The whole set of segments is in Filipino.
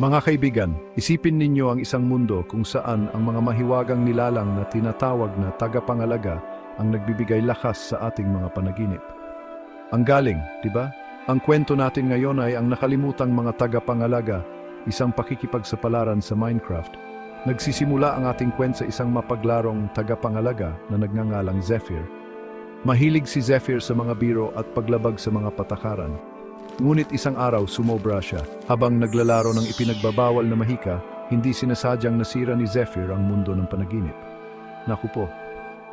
Mga kaibigan, isipin ninyo ang isang mundo kung saan ang mga mahiwagang nilalang na tinatawag na tagapangalaga ang nagbibigay lakas sa ating mga panaginip. Ang galing, di ba? Ang kwento natin ngayon ay ang nakalimutang mga tagapangalaga, isang pakikipagsapalaran sa Minecraft. Nagsisimula ang ating kwento sa isang mapaglarong tagapangalaga na nagngangalang Zephyr. Mahilig si Zephyr sa mga biro at paglabag sa mga patakaran. Ngunit isang araw sumobra siya. Habang naglalaro ng ipinagbabawal na mahika, hindi sinasadyang nasira ni Zephyr ang mundo ng panaginip. Naku po,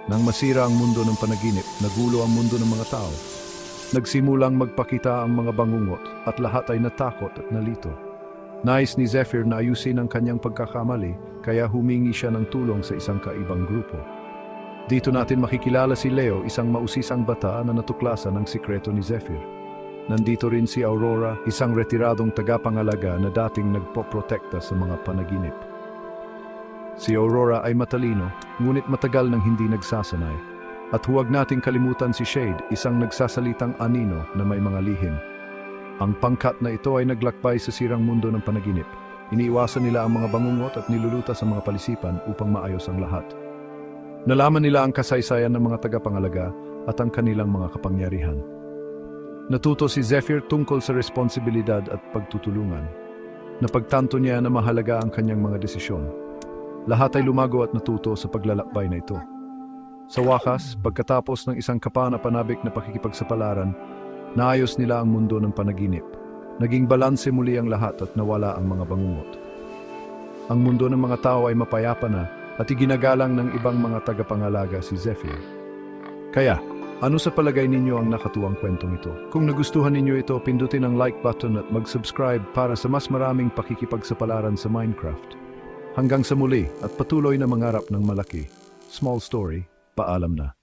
nang masira ang mundo ng panaginip, nagulo ang mundo ng mga tao. Nagsimulang magpakita ang mga bangungot at lahat ay natakot at nalito. Nais ni Zephyr na ayusin ang kanyang pagkakamali kaya humingi siya ng tulong sa isang kaibang grupo. Dito natin makikilala si Leo, isang mausisang bata na natuklasan ng sikreto ni Zephyr. Nandito rin si Aurora, isang retiradong tagapangalaga na dating nagpoprotekta sa mga panaginip. Si Aurora ay matalino, ngunit matagal nang hindi nagsasanay. At huwag nating kalimutan si Shade, isang nagsasalitang anino na may mga lihim. Ang pangkat na ito ay naglakbay sa sirang mundo ng panaginip. Iniiwasan nila ang mga bangungot at nilulutas ang mga palisipan upang maayos ang lahat. Nalaman nila ang kasaysayan ng mga tagapangalaga at ang kanilang mga kapangyarihan. Natuto si Zephyr tungkol sa responsibilidad at pagtutulungan. Napagtanto niya na mahalaga ang kanyang mga desisyon. Lahat ay lumago at natuto sa paglalakbay na ito. Sa wakas, pagkatapos ng isang kapanapanabik na pakikipagsapalaran, naayos nila ang mundo ng panaginip. Naging balanse muli ang lahat at nawala ang mga bangungot. Ang mundo ng mga tao ay mapayapa na at iginagalang ng ibang mga tagapangalaga si Zephyr. Kaya, ano sa palagay ninyo ang nakatuwang kwentong ito? Kung nagustuhan ninyo ito, pindutin ang like button at mag-subscribe para sa mas maraming pakikipagsapalaran sa Minecraft. Hanggang sa muli at patuloy na mangarap ng malaki. Small story, paalam na.